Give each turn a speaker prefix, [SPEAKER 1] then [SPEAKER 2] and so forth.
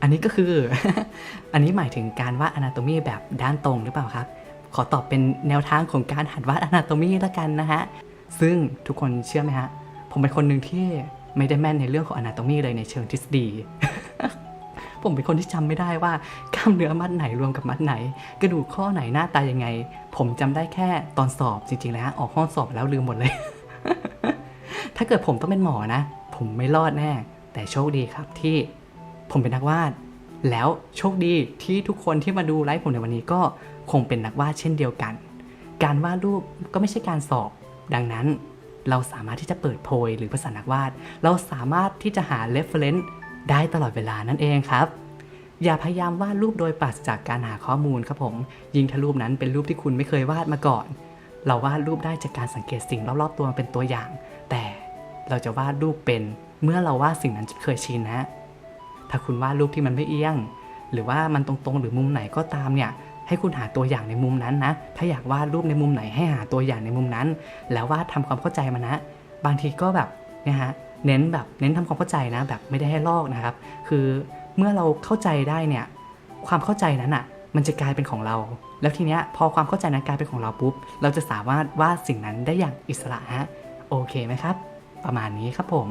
[SPEAKER 1] อันนี้ก็คือ อันนี้หมายถึงการวาด anatomy แบบด้านตรงหรือเปล่าครับ ขอตอบเป็นแนวทางของการหัดวาด anatomy ละกันนะฮะ ซึ่งทุกคนเชื่อไหมฮะ ผมเป็นคนหนึ่งที่ไม่ได้แม่นในเรื่องของ anatomy เลยในเชิงทฤษฎี ผมเป็นคนที่จำไม่ได้ว่ากล้ามเนื้อมัดไหนรวมกับมัดไหน กระดูกข้อไหนหน้าตายังไง ผมจำได้แค่ตอนสอบจริงๆแล้วฮะออกห้องสอบแล้วลืมหมดเลย ถ้าเกิดผมต้องเป็นหมอนะ ผมไม่รอดแน่ แต่โชคดีครับที่ ผมเป็นนักวาด แล้วโชคดีที่ทุกคนที่มาดูไลฟ์ผมในวันนี้ก็คงเป็นนักวาดเช่นเดียวกัน การวาดรูปก็ไม่ใช่การสอบ ดังนั้นเราสามารถที่จะเปิดโพยหรือภาษานักวาด เราสามารถที่จะหา reference ได้ตลอดเวลานั่นเองครับ อย่าพยายามวาดรูปโดยปราศจากการหาข้อมูลครับผม ยิ่งถ้ารูปนั้นเป็นรูปที่คุณไม่เคยวาดมาก่อน เราวาดรูปได้จากการสังเกตสิ่งรอบๆตัวเป็นตัวอย่าง แต่เราจะวาดรูปเป็นเมื่อเราวาดสิ่งนั้นจนเคยชินนะ ถ้าคุณวาดรูปที่มันไม่เอียง หรือว่ามันตรงๆ หรือมุมไหนก็ตามเนี่ยให้คุณหาตัวอย่างในมุมนั้นนะ ถ้าอยากวาดรูปในมุมไหนให้หาตัวอย่างในมุมนั้น แล้ววาดทำความเข้าใจมันนะ บางทีก็แบบเนี่ยฮะเน้นแบบเน้นทำความเข้าใจนะ แบบไม่ได้ให้ลอกนะครับ คือเมื่อเราเข้าใจได้เนี่ยความเข้าใจนั้นอะมันจะกลายเป็นของเรา แล้วทีเนี้ยพอความเข้าใจนั้นกลายเป็นของเราปุ๊บ เราจะสามารถวาดสิ่งนั้นได้อย่างอิสระฮะ โอเคไหมครับ ประมาณนี้ครับผม